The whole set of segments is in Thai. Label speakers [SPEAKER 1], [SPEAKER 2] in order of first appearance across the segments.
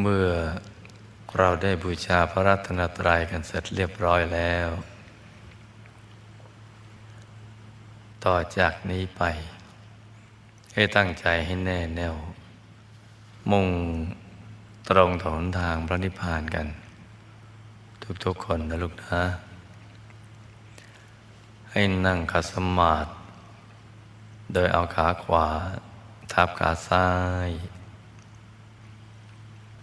[SPEAKER 1] เมื่อเราได้บูชาพระรัตนตรัยกันเสร็จเรียบร้อยแล้ว ต่อจากนี้ไป ให้ตั้งใจให้แน่แน่ว มุ่งตรงถนทางพระนิพพานกัน ทุกๆคนนะลูกนะ ให้นั่งขัดสมาธิโดยเอาขาขวา ทับขาซ้าย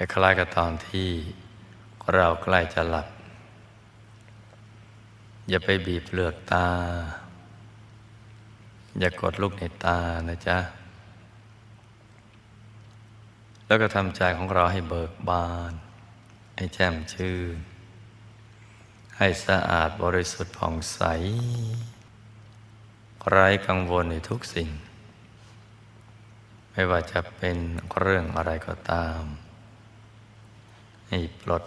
[SPEAKER 1] คล้ายๆกับตอนที่เราใกล้จะหลับ อย่าไปบีบเปลือกตา อย่ากดลูกในตานะจ๊ะ แล้วก็ทำใจของเราให้เบิกบาน ให้แจ่มชื่น ให้สะอาดบริสุทธิ์ผ่องใส ไร้กังวลในทุกสิ่ง ไม่ว่าจะเป็นเรื่องอะไรก็ตาม ให้ปลด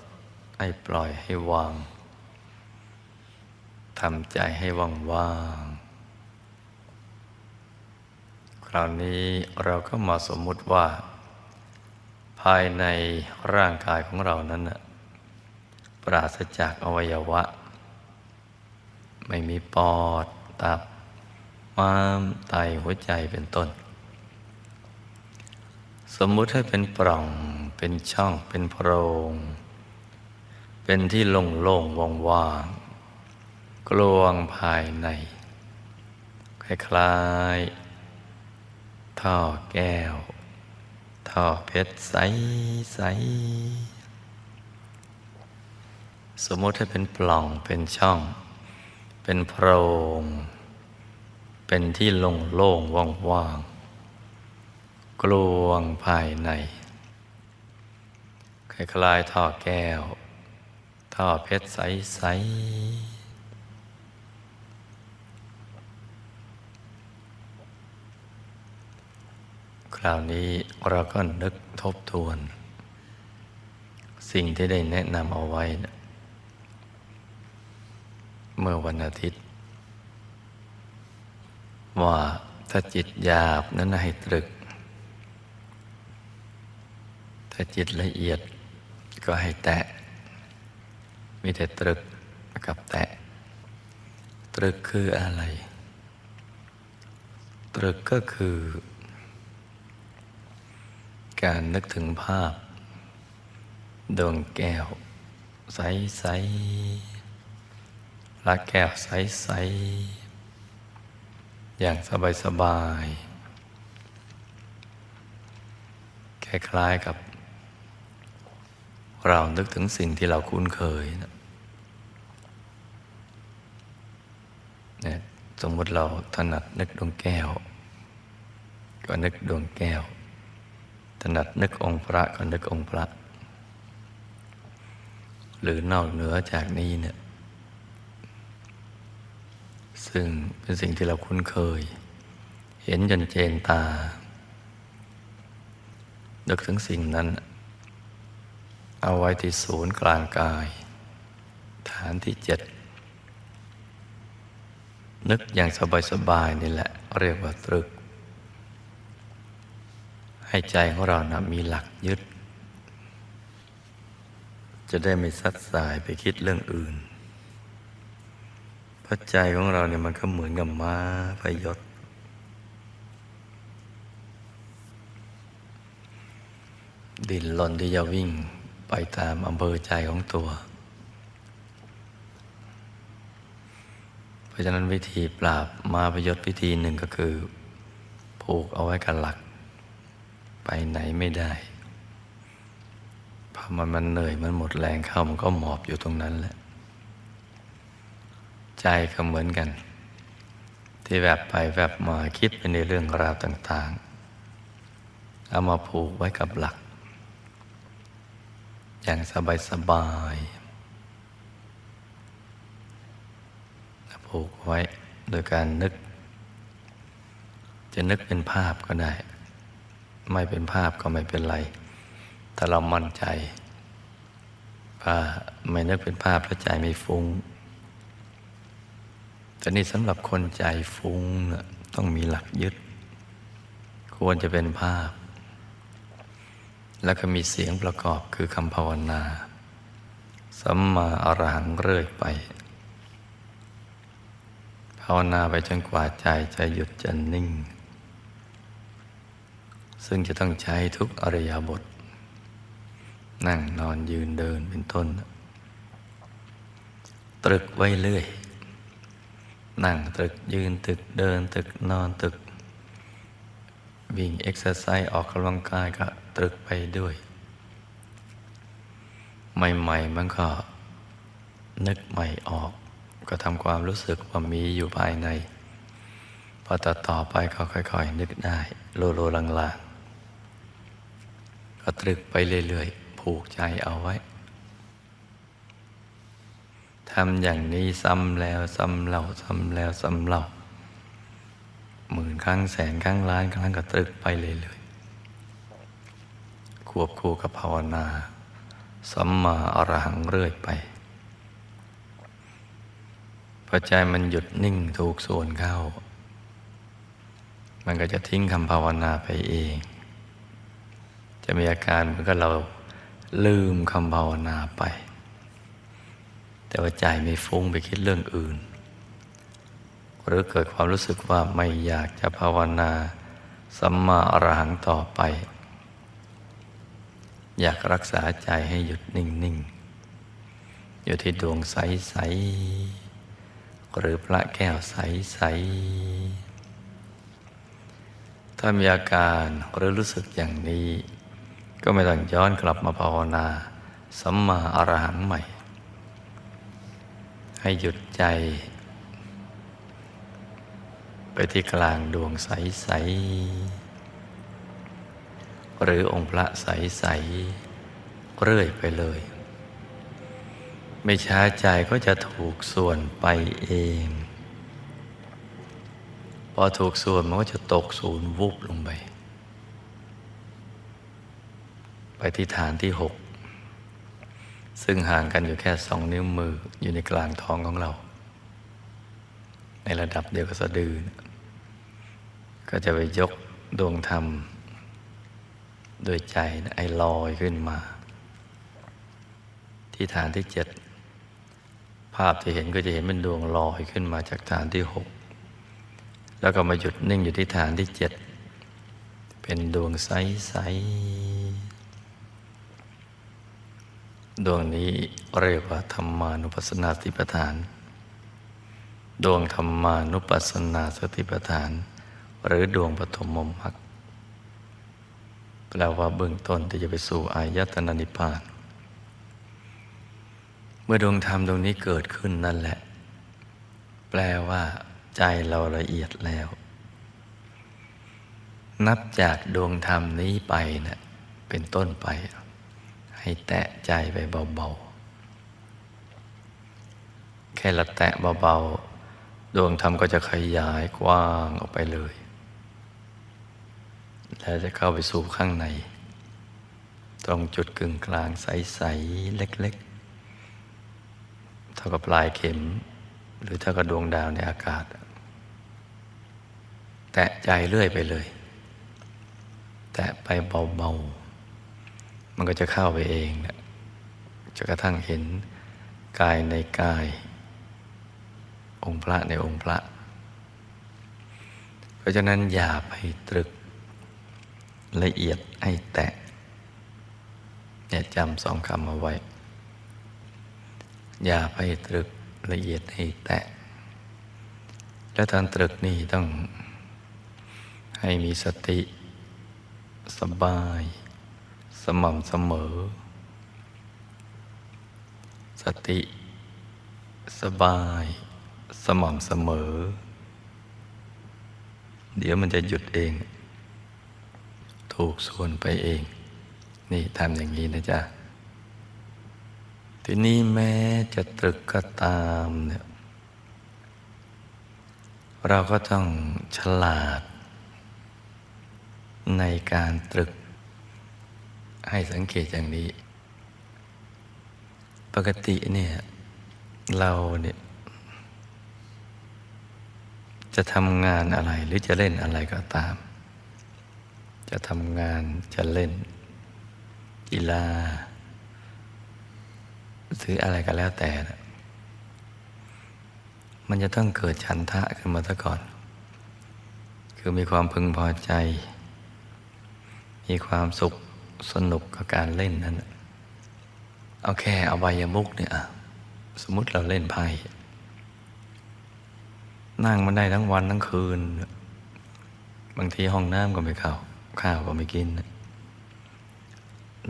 [SPEAKER 1] ให้ปล่อยให้วางทำใจให้ว่างว่างคราวนี้เราก็มาสมมุติว่า ภายในร่างกายของเรานั้นนะปราศจากอวัยวะ ไม่มีปอด ตับ ม้าม ไต หัวใจเป็นต้น สมมุติให้เป็นปล่อง เป็นช่องเป็นโพรง เป็นที่โล่งๆว่างๆกลวงภายใน คล้ายๆท่อแก้ว ท่อเพชรใสใสสมมติให้เป็นปล่องเป็นช่อง เป็นโพรง เป็นที่โล่งโล่งว่างว่างกลวงภายใน คล้ายๆท่อแก้ว ท่อเพชรใสใคราวนี้เราก็นึกทบทวน สิ่งที่ได้แนะนำเอาไว้นะเมื่อวันอาทิตย์ ว่าถ้าจิตหยาบนั้นให้ตรึก ถ้าจิตละเอียด ก็ให้แตะ มีแต่ตรึกกับแตะ ตรึกคืออะไร ตรึกก็คือ การนึกถึงภาพ ดวงแก้ว ใสใสละแก้วใสใสอย่างสบายสบายคล้ายๆกับ เรานึกถึงสิ่งที่เราคุ้นเคยนะเนี่ยสมมติเราถนัดนึกดวงแก้ว ก็นึกดวงแก้ว ถนัดนึกองค์พระก็นึกองค์พระ หรือนอกเหนือจากนี้เนี่ยซึ่งเป็นสิ่งที่เราคุ้นเคย เห็นจนเจนตานึกถึงสิ่งนั้น เอาไว้ที่ศูนย์กลางกาย ฐานที่เจ็ดนึกอย่างสบาย ๆ นี่แหละ เรียกว่าตรึก ให้ใจของเรานะมีหลักยึด จะได้ไม่ซัดสายไปคิดเรื่องอื่นเพราะใจของเราเนี่ยมันก็เหมือนกับม้าพยศ ดินหล่นที่จะวิ่ง ไปตามอำเภอใจของตัว เพราะฉะนั้นวิธีปราบมาพยศวิธีหนึ่งก็คือ ผูกเอาไว้กับหลัก ไปไหนไม่ได้พอมันมันเหนื่อยมันหมดแรงเข้ามันก็หมอบอยู่ตรงนั้นแหละ ใจก็เหมือนกัน ที่แวบไปแวบมาคิดไปในเรื่องราวต่าง ๆ เอามาผูกไว้กับหลัก อย่างสบายสบายๆผูกไว้โดยการนึก จะนึกเป็นภาพก็ได้ ไม่เป็นภาพก็ไม่เป็นไร ถ้าเรามั่นใจว่าไม่นึกเป็นภาพแล้วใจไม่ฟุง้งแต่นี่สำหรับคนใจฟุ้งต้องมีหลักยึด ควรจะเป็นภาพ แล้วก็มีเสียงประกอบคือคำภาวนา สัมมาอรหังเรื่อยไป ภาวนาไปจนกว่าใจจะหยุดจะนิ่ง ซึ่งจะต้องใช้ทุกอริยบท นั่งนอนยืนเดินเป็นต้น ตรึกไว้เรื่อย นั่งตรึกยืนตึกเดินตึกนอนตึก วิ่งเอ็กซ์ไซส์ออกกำลังกายก็ ตรึกไปด้วย ใหม่ ๆ มันก็นึกใหม่ออก ก็ทำความรู้สึกว่ามีอยู่ภายใน พอต่อต่อไปก็ค่อย ๆ นึกได้ โลโลลางๆ ก็ตรึกไปเรื่อย ๆ ผูกใจเอาไว้ทำอย่างนี้ซ้ำแล้วซ้ำเล่าซ้ำแล้วซ้ำเล่าหมื่นครั้งแสนครั้งล้านครั้งก็ตรึกไปเรื่อยๆ ควบคู่กับภาวนา สัมมาอรหังเรื่อยไปพอใจมันหยุดนิ่งถูกส่วนเข้า มันก็จะทิ้งคำภาวนาไปเอง จะมีอาการเหมือนกับเราลืมคำภาวนาไป แต่ว่าใจไม่ฟุ้งไปคิดเรื่องอื่น หรือเกิดความรู้สึกว่าไม่อยากจะภาวนาสัมมาอรหังต่อไป อยากรักษาใจให้หยุดนิ่งๆอยู่ที่ดวงใสๆหรือพระแก้วใสๆถ้ามีอาการหรือรู้สึกอย่างนี้ ก็ไม่ต้องย้อนกลับมาภาวนาสัมมาอรหังใหม่ ให้หยุดใจ ไปที่กลางดวงใสๆ หรือองค์พระใส ๆ เรื่อยไปเลย ไม่ช้าใจก็จะถูกส่วนไปเอง พอถูกส่วนมันก็จะตกศูนย์วุบลงไป ไปที่ฐานที่หกซึ่งห่างกันอยู่แค่สองนิ้วมืออยู่ในกลางท้องของเรา ในระดับเดียวกับสะดือ ก็จะไปยกดวงธรรม โดยใจนะไอ้ลอยขึ้นมา ที่ฐานที่เจ็ดภาพที่เห็นก็จะเห็นเป็นดวงลอยขึ้นมาจากฐานที่หกแล้วก็มาหยุดนิ่งอยู่ที่ฐานที่เจ็ดเป็นดวงใสๆดวงนี้เรียกว่าธรรมานุปัสสนาสติปัฏฐาน ดวงธรรมานุปัสสนาสติปัฏฐาน หรือดวงปฐมมรรค แปลว่าเบื้องต้นที่จะไปสู่อายตนะนิพพาน เมื่อดวงธรรมดวงนี้เกิดขึ้นนั่นแหละ แปลว่าใจเราละเอียดแล้ว นับจากดวงธรรมนี้ไปเนะ่ยเป็นต้นไป ให้แตะใจไปเบาๆ แค่ละแตะเบาๆ ดวงธรรมก็จะขยายกว้างออกไปเลย แล้วจะเข้าไปสู่ข้างใน ตรงจุดกึ่งกลางใส ๆ เล็ก ๆ เท่ากับปลายเข็ม หรือเท่ากับดวงดาวในอากาศ แตะใจเรื่อยไปเลย แตะไปเบา ๆ มันก็จะเข้าไปเองนะจะกระทั่งเห็นกายในกาย องค์พระในองค์พระ เพราะฉะนั้นอย่าไปตรึก ละเอียดให้แตะอย่าจำสองคำเอาไว้ อย่าไปตรึกละเอียดให้แตะและตอนตรึกนี่ต้องให้มีสติสบาย สม่ำเสมอ สติ สบาย สม่ำเสมอ เดี๋ยวมันจะหยุดเอง ถูกส่วนไปเอง นี่ทำอย่างนี้นะจ๊ะ ทีนี้แม้จะตรึกก็ตามเนี่ยเราก็ต้องฉลาด ในการตรึก ให้สังเกตอย่างนี้ ปกติเนี่ย เราเนี่ยจะทำงานอะไรหรือจะเล่นอะไรก็ตาม จะทำงานจะเล่น กีฬาหรืออะไรก็แล้วแต่นะมันจะต้องเกิดฉันทะขึ้นมาซะก่อน คือมีความพึงพอใจ มีความสุขสนุกกับการเล่นนั้น เอาแค่เอาใบยมุกเนี่ยสมมติเราเล่นไพ่นั่งมันได้ทั้งวันทั้งคืน บางทีห้องน้ำก็ไม่เข้า ข้าวก็ไม่กิน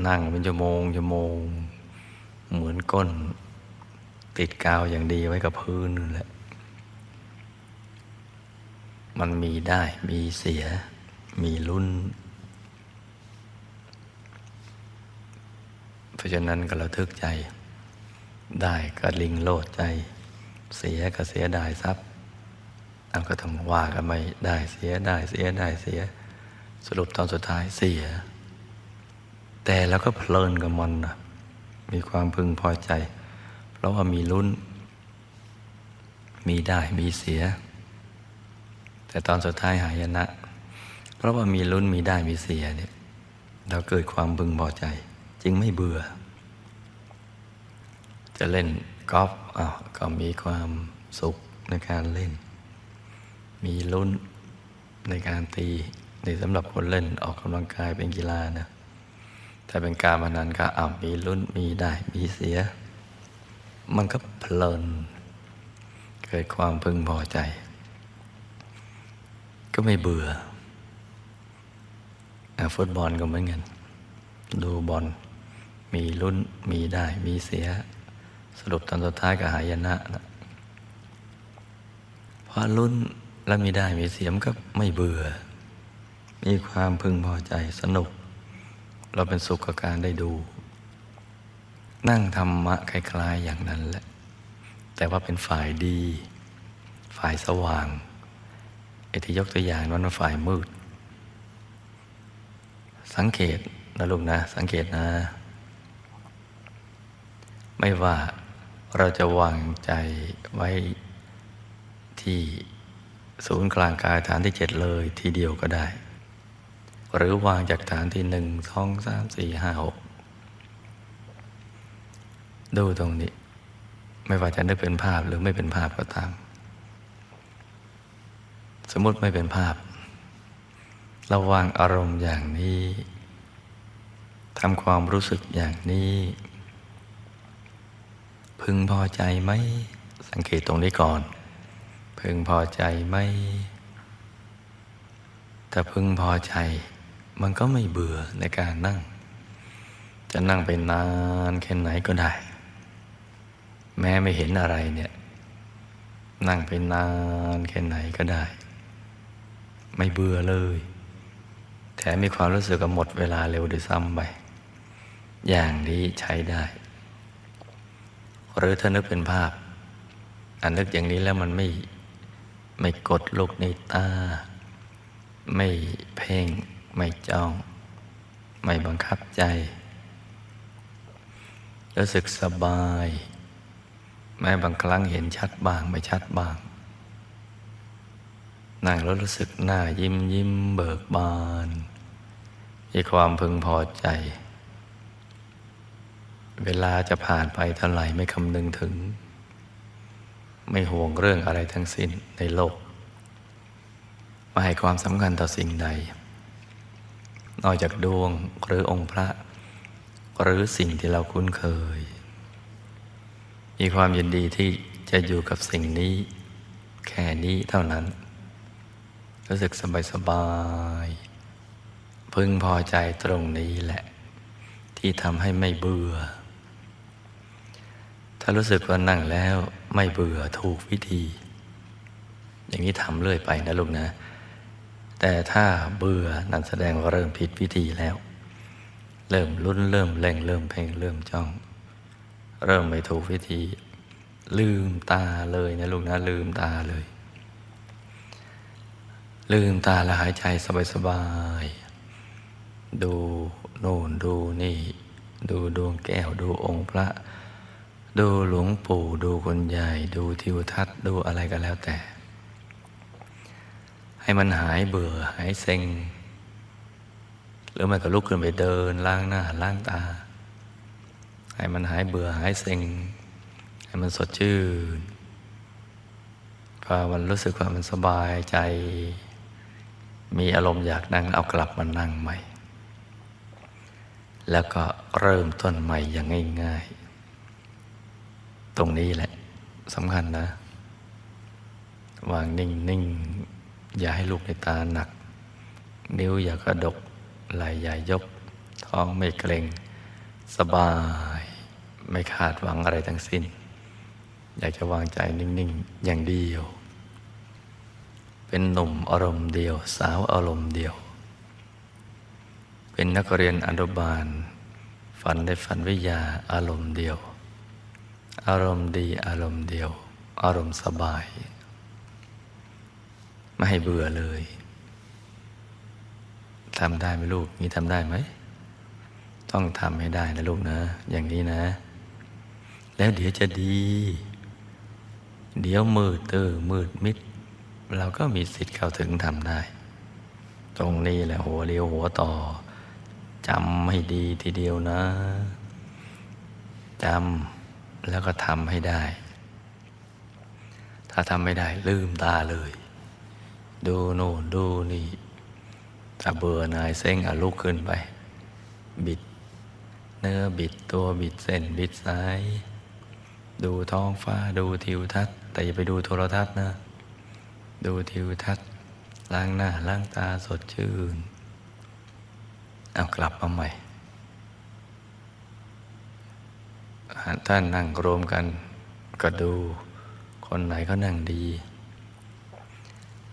[SPEAKER 1] นั่งเป็นชั่วโมงชั่วโมง เหมือนก้น ติดกาวอย่างดีไว้กับพื้นนั่นแหละ มันมีได้มีเสีย มีลุ้นเพราะฉะนั้นก็ระทึกใจ ได้ก็ลิงโลดใจ เสียก็เสียดายทรัพย์เอาก็ต้องว่ากันไม่ได้เสียได้เสียได้เสีย สรุปตอนสุดท้ายเสีย แต่เราก็เพลินกับมันนะมีความพึงพอใจ เพราะว่ามีลุ้น มีได้มีเสีย แต่ตอนสุดท้ายหายนะ เพราะว่ามีลุ้นมีได้มีเสียเนี่ยเราเกิดความพึงพอใจ จึงไม่เบื่อ จะเล่นกอล์ฟอ้าวก็มีความสุขในการเล่น มีลุ้นในการตี นี่สำหรับคนเล่นออกกำลังกายเป็นกีฬานะถ้าเป็นการพนันก็อ้ามีลุ้นมีได้มีเสีย มันก็เพลิน เกิดความพึงพอใจ ก็ไม่เบื่ออะฟุตบอลก็เหมือนกันดูบอลมีลุ้นมีได้มีเสีย สรุปตอนสุดท้ายก็หายนะนะเพราะลุ้นแล้วมีได้มีเสียมก็ไม่เบื่อ มีความพึงพอใจสนุก เราเป็นสุขกับการได้ดู นั่งธรรมะคล้ายๆอย่างนั้นแหละ แต่ว่าเป็นฝ่ายดี ฝ่ายสว่างไอ้ที่ยกตัวอย่างนั้นว่าฝ่ายมืด สังเกตนะลูกนะ สังเกตนะ ไม่ว่าเราจะวางใจไว้ที่ศูนย์กลางกายฐานที่เจ็ดเลยทีเดียวก็ได้ หรือวางจากฐานที่หนึ่งสองสามสี่ห้าหกดูตรงนี้ ไม่ว่าจะนึกเป็นภาพหรือไม่เป็นภาพก็ตาม สมมติไม่เป็นภาพเราวางอารมณ์อย่างนี้ทำความรู้สึกอย่างนี้ พึงพอใจไหมสังเกตตรงนี้ก่อน พึงพอใจไหมถ้าพึงพอใจ มันก็ไม่เบื่อในการนั่ง จะนั่งไปนานแค่ไหนก็ได้ แม้ไม่เห็นอะไรเนี่ย นั่งไปนานแค่ไหนก็ได้ ไม่เบื่อเลย แถมมีความรู้สึกว่าหมดเวลาเร็วด้วยซ้ำไป อย่างนี้ใช้ได้ หรือถ้านึกเป็นภาพอันนึกอย่างนี้แล้วมันไม่ไม่กดลูกในตา ไม่เพ่ง ไม่จ้อง ไม่บังคับใจ รู้สึกสบาย แม้บางครั้งเห็นชัดบ้างไม่ชัดบ้าง นั่งแล้วรู้สึกหน้ายิ้มยิ้มเบิกบานมีความพึงพอใจ เวลาจะผ่านไปเท่าไหร่ไม่คำนึงถึง ไม่ห่วงเรื่องอะไรทั้งสิ้นในโลกไม่ให้ความสำคัญต่อสิ่งใด นอกจากดวงหรือองค์พระ หรือสิ่งที่เราคุ้นเคย มีความยินดีที่จะอยู่กับสิ่งนี้ แค่นี้เท่านั้น รู้สึกสบายสบายๆพึงพอใจตรงนี้แหละ ที่ทำให้ไม่เบื่อ ถ้ารู้สึกว่านั่งแล้วไม่เบื่อถูกวิธี อย่างนี้ทำเรื่อยไปนะลูกนะ แต่ถ้าเบื่อนั่นแสดงว่าเริ่มผิดวิธีแล้ว เริ่มลุ้นเริ่มเล่งเริ่มเพ่งเริ่มจ้อง เริ่มไม่ถูกวิธี ลืมตาเลยนะลูกนะลืมตาเลย ลืมตาแล้วหายใจสบายๆดูโน่นดูนี่ ดูดวงแก้วดูองค์พระ ดูหลวงปู่ดูคนใหญ่ ดูทิวทัศน์ดูอะไรก็แล้วแต่ ให้มันหายเบื่อหายเซ็ง หรือไม่ก็ลุกขึ้นไปเดินล้างหน้าล้างตา ให้มันหายเบื่อหายเซ็ง ให้มันสดชื่นพอมันรู้สึกว่ามันสบายใจ มีอารมณ์อยากนั่งเอากลับมานั่งใหม่ แล้วก็เริ่มต้นใหม่อย่างง่ายๆ ตรงนี้แหละสำคัญนะ วางนิ่งๆ อย่าให้ลูกในตาหนัก นิ้วอย่ากระดก ไหล่อย่ายก ท้องไม่เกร็ง สบาย ไม่คาดหวังอะไรทั้งสิ้น อยากจะวางใจนิ่ง ๆ อย่างเดียว เป็นหนุ่มอารมณ์เดียว สาวอารมณ์เดียว เป็นนักเรียนอนุบาล ฝันในฝันวิทยาอารมณ์เดียว อารมณ์ดีอารมณ์เดียว อารมณ์สบาย ไม่ให้เบื่อเลยทำได้ไหมลูกนี่ทำได้ไหม ต้องทำให้ได้นะลูกนะ อย่างนี้นะ แล้วเดี๋ยวจะดี เดี๋ยวมืดตื้อมืดมิด เราก็มีสิทธิ์เข้าถึงทำได้ ตรงนี้แหละหัวเรียวหัวต่อจำให้ดีทีเดียวนะจำแล้วก็ทำให้ได้ ถ้าทำไม่ได้ลืมตาเลย ดูโน่นดูนี่ถ้าเบื่อนายเส้งอาลุกขึ้นไป บิด เนื้อบิดตัวบิดเส้นบิดสาย ดูท้องฟ้าดูทิวทัศน์ แต่อย่าไปดูโทรทัศน์นะ ดูทิวทัศน์ล้างหน้าล้างตาสดชื่น เอากลับมาใหม่ท่านนั่งรวมกันก็ดู คนไหนเขานั่งดี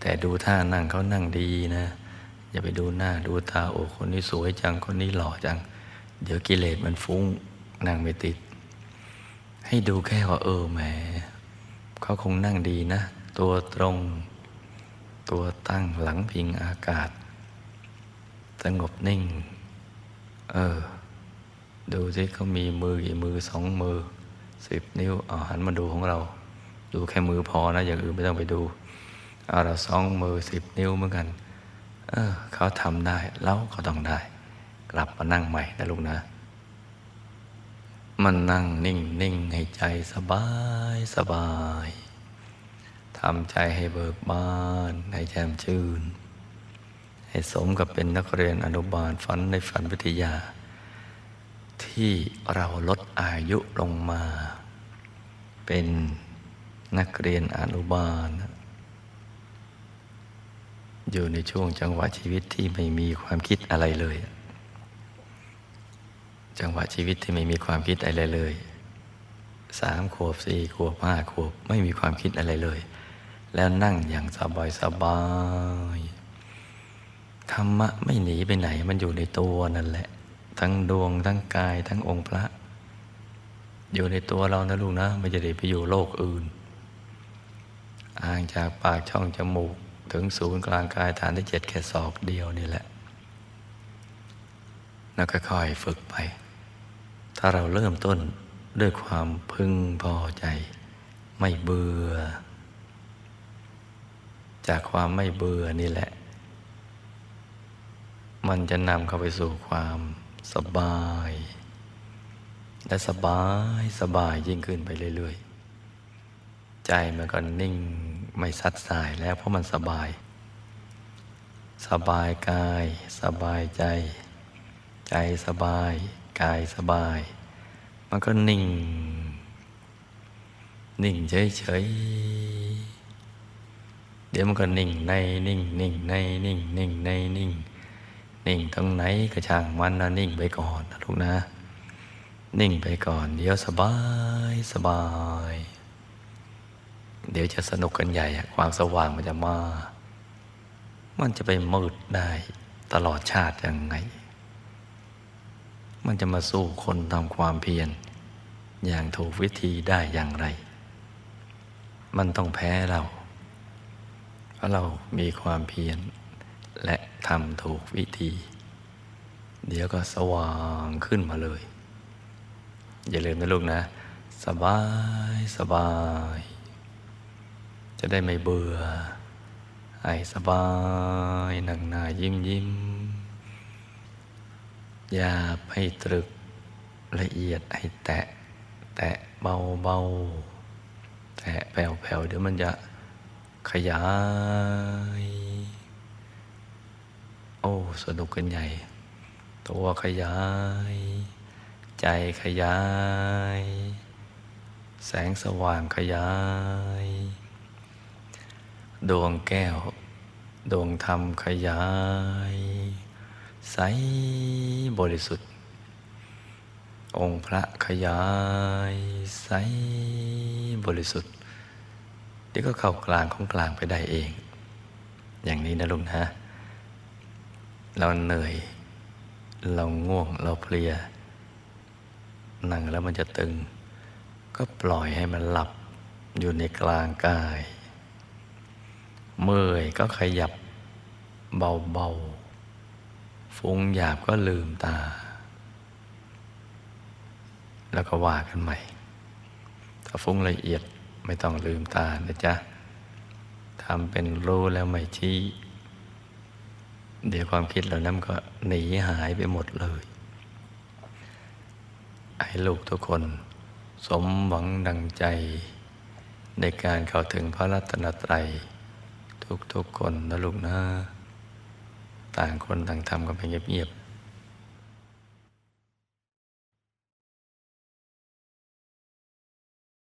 [SPEAKER 1] แต่ดูท่านั่งเขานั่งดีนะ อย่าไปดูหน้าดูตาโอ้คนนี้สวยจังคนนี้หล่อจัง เดี๋ยวกิเลสมันฟุ้งนั่งไม่ติด ให้ดูแค่ว่าเออแหมเขาคงนั่งดีนะ ตัวตรง ตัวตั้งหลังพิงอากาศ สงบนิ่ง เออ ดูสิเขามีมือกี่มือสองมือสิบนิ้วเอหันมาดูของเรา ดูแค่มือพอนะ อย่างอื่นไม่ต้องไปดู เอาเราสองมือสิบนิ้วเหมือนกัน เออ เขาทำได้เราก็ต้องได้ กลับมานั่งใหม่นะลูกนะ มันนั่งนิ่งนิ่งให้ใจสบายสบายทำใจให้เบิกบาน ให้แจ่มชื่น ให้สมกับเป็นนักเรียนอนุบาลฝันในฝันวิทยา ที่เราลดอายุลงมา เป็นนักเรียนอนุบาล อยู่ในช่วงจังหวะชีวิตที่ไม่มีความคิดอะไรเลย จังหวะชีวิตที่ไม่มีความคิดอะไรเลยสามขวบสี่ขวบห้าขวบไม่มีความคิดอะไรเลย แล้วนั่งอย่างสบายสบายธรรมะไม่หนีไปไหนมันอยู่ในตัวนั่นแหละ ทั้งดวงทั้งกายทั้งองค์พระ อยู่ในตัวเรานะลูกนะไม่จะได้ไปอยู่โลกอื่น อ่างจากปากช่องจมูก ถึงศูนย์กลางกายฐานที่เจ็ดแค่ศอกเดียวนี่แหละแล้วก็ค่อยฝึกไป ถ้าเราเริ่มต้นด้วยความพึงพอใจ ไม่เบื่อ จากความไม่เบื่อนี่แหละ มันจะนำเข้าไปสู่ความสบาย และสบายสบายยิ่งขึ้นไปเรื่อย ๆ ใจมันก็นิ่ง ไม่ซัดสายแล้วเพราะมันสบาย สบายกาย สบายใจ ใจสบาย กายสบาย มันก็นิ่ง นิ่งเฉยๆเดี๋ยวมันก็นิ่งในนิ่งนิ่งในนิ่งนิ่งในนิ่งนิ่งตรงไหนก็ช่างมันนะนิ่งไปก่อนนะลูกนะ นิ่งไปก่อน เดี๋ยวสบายสบาย เดี๋ยวจะสนุกกันใหญ่ ความสว่างมันจะมา มันจะไปมืดได้ตลอดชาติยังไง มันจะมาสู้คนทำความเพียรอย่างถูกวิธีได้อย่างไร มันต้องแพ้เรา เพราะเรามีความเพียรและทำถูกวิธี เดี๋ยวก็สว่างขึ้นมาเลย อย่าลืมนะลูกนะ สบาย สบาย จะได้ไม่เบื่อให้สบายหนังหนายิ้มยิ้ม อย่าให้ตรึกละเอียดให้แตะ แตะเบาเบาแตะแผ่วแผ่วเดี๋ยวมันจะขยาย โอ้สนุกกันใหญ่ ตัวขยาย ใจขยาย แสงสว่างขยาย ดวงแก้ว ดวงธรรมขยาย ใสบริสุทธิ์ องค์พระขยาย ใสบริสุทธิ์เดี๋ยวก็เข้ากลางของกลางไปได้เอง อย่างนี้นะลุงนะ เราเหนื่อย เราง่วงเราเพลียนั่งแล้วมันจะตึง ก็ปล่อยให้มันหลับอยู่ในกลางกาย เมื่อยก็ขยับเบาๆ ฟุ้งหยาบก็ลืมตา แล้วก็ว่ากันใหม่ ถ้าฟุ้งละเอียดไม่ต้องลืมตานะจ๊ะทำเป็นรู้แล้วไม่ชี้ เดี๋ยวความคิดเหล่านั้นก็หนีหายไปหมดเลยให้ลูกทุกคน สมหวังดังใจ ในการเข้าถึงพระรัตนตรัย ทุกๆคนนะลูกนะ ต่างคนต่างทำกันไปเงียบๆ